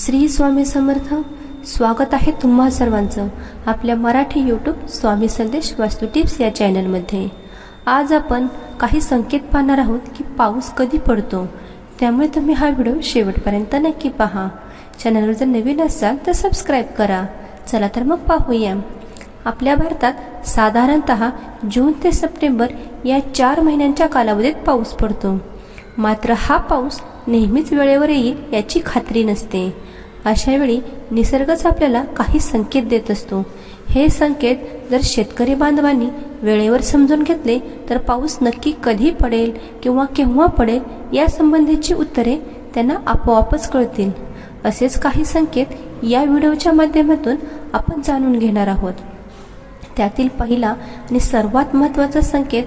श्री स्वामी समर्थ. स्वागत आहे तुम्हा सर्वांचं आपल्या मराठी यूट्यूब स्वामी संदेश वास्तू टिप्स या चॅनलमध्ये आज आपण काही संकेत पाहणार आहोत की पाऊस कधी पडतो. त्यामुळे तुम्ही हा व्हिडिओ शेवटपर्यंत नक्की पहा. चॅनलवर जर नवीन असाल तर सबस्क्राईब करा. चला तर मग पाहूया. आपल्या भारतात साधारणत जून ते सप्टेंबर या चार महिन्यांच्या कालावधीत पाऊस पडतो. मात्र हा पाऊस नेहमीच वेळेवर येईल याची खात्री नसते. अशावेळी निसर्गच आपल्याला काही संकेत देत असतो. हे संकेत जर शेतकरी बांधवांनी वेळेवर समजून घेतले तर पाऊस नक्की कधी पडेल किंवा केव्हा पडेल या संबंधीची उत्तरे त्यांना आपोआपच कळतील. असेच काही संकेत या व्हिडिओच्या माध्यमातून आपण जाणून घेणार आहोत. त्यातील पहिला आणि सर्वात महत्त्वाचा संकेत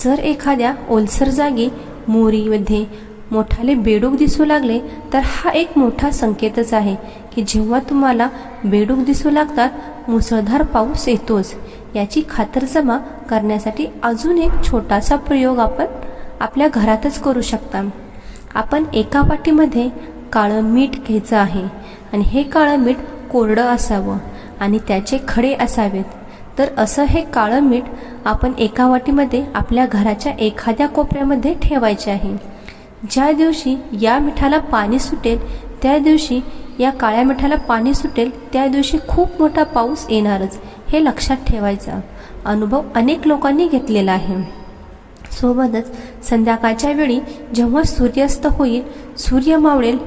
जर एखाद्या ओलसर जागी मोरीमध्ये मोठाले बेडूक दिसू लागले तर हा एक मोठा संकेतच आहे की जेव्हा तुम्हाला बेडूक दिसू लागतात मुसळधार पाऊस येतोच. याची खातरजमा करण्यासाठी अजून एक छोटासा प्रयोग आपण आपल्या घरातच करू शकता. आपण एका वाटीमध्ये काळं मीठ घ्यायचं आहे आणि हे काळं मीठ कोरडं असावं आणि त्याचे खडे असावेत. तर असं हे काळं मीठ आपण एका वाटीमध्ये आपल्या घराच्या एखाद्या कोपऱ्यामध्ये ठेवायचे आहे. ज्या दिवशी या मिठाला पाणी सुटेल त्या दिवशी या काळ्या मिठाला पाणी सुटेल त्या दिवशी खूप मोठा पाऊस येणारच हे लक्षात ठेवायचा. अनुभव अनेक लोकांनी घेतलेला आहे. सोबतच संध्याकाळच्या वेळी जेव्हा सूर्यास्त होईल सूर्य मावळेल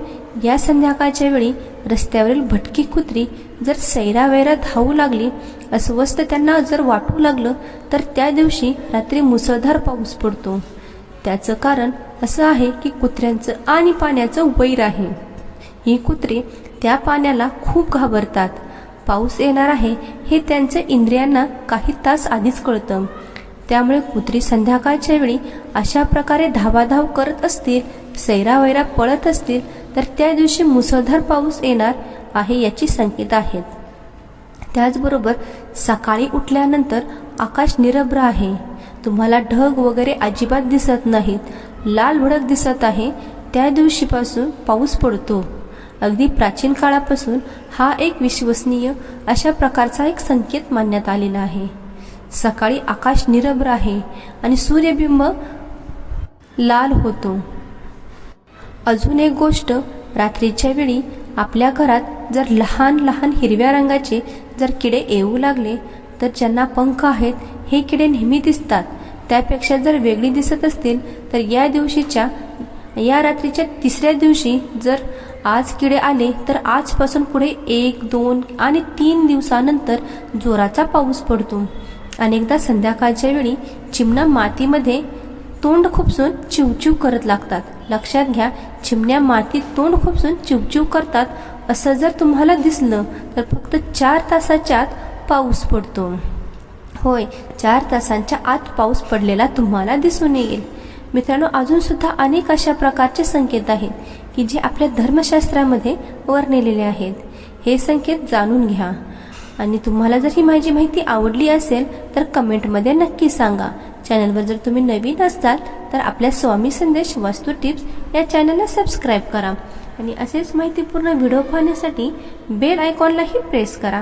या संध्याकाळच्या वेळी रस्त्यावरील भटकी कुत्री जर सैरावैरा धावू लागली अस्वस्थ त्यांना जर वाटू लागलं तर त्या दिवशी रात्री मुसळधार पाऊस पडतो. त्याचं कारण असं आहे की कुत्र्यांचं आणि पाण्याचं वैर आहे. ही कुत्री त्या पाण्याला खूप घाबरतात. पाऊस येणार आहे हे त्यांच्या इंद्रियांना काही तास आधीच कळतं. त्यामुळे कुत्री संध्याकाळच्या वेळी अशा प्रकारे धावाधाव करत असतील सैरावैरा पळत असतील तर त्या दिवशी मुसळधार पाऊस येणार आहे याची संकेत आहेत. त्याचबरोबर सकाळी उठल्यानंतर आकाश निरभ्र आहे. तुम्हाला ढग वगैरे अजिबात दिसत नाहीत. लाल भडक दिसत आहे. त्या दिवशीपासून पाऊस पडतो. अगदी प्राचीन काळापासून हा एक विश्वसनीय अशा प्रकारचा एक संकेत मानण्यात आलेला आहे. सकाळी आकाश निरभ्र आहे आणि सूर्यबिंब लाल होतो. अजून एक गोष्ट रात्रीच्या वेळी आपल्या घरात जर लहान लहान हिरव्या रंगाचे जर किडे येऊ लागले तर ज्यांना पंख आहेत हे किडे नेहमी दिसतात. त्यापेक्षा जर वेगळी दिसत असतील तर या दिवशीच्या या रात्रीच्या तिसऱ्या दिवशी जर आज किडे आले तर आजपासून पुढे एक दोन आणि तीन दिवसानंतर जोराचा पाऊस पडतो. अनेकदा संध्याकाळच्या वेळी चिमणा मातीमध्ये तोंड खुपसून चिवचिव करत लागतात. लक्षात घ्या चिमण्या मातीत तोंड खुपसून चिवचिव करतात. असं जर तुम्हाला दिसलं तर फक्त चार तासाच्या आत पाऊस पडतो. होय चार तासांच्या आत पाऊस पडलेला तुम्हाला दिसून येईल. मित्रांनो अजून सुद्धा अनेक अशा प्रकारचे संकेत आहेत की जे आपल्या धर्मशास्त्रामध्ये वर्णिलेले आहेत. हे संकेत जाणून घ्या. आणि तुम्हाला जर ही माझी माहिती आवडली असेल तर कमेंटमध्ये नक्की सांगा. चॅनलवर जर तुम्ही नवीन असाल तर आपल्या स्वामी संदेश वास्तू टिप्स या चॅनलला सबस्क्राईब करा. आणि असेच माहितीपूर्ण व्हिडिओ पाहण्यासाठी बेल आयकॉनलाही प्रेस करा.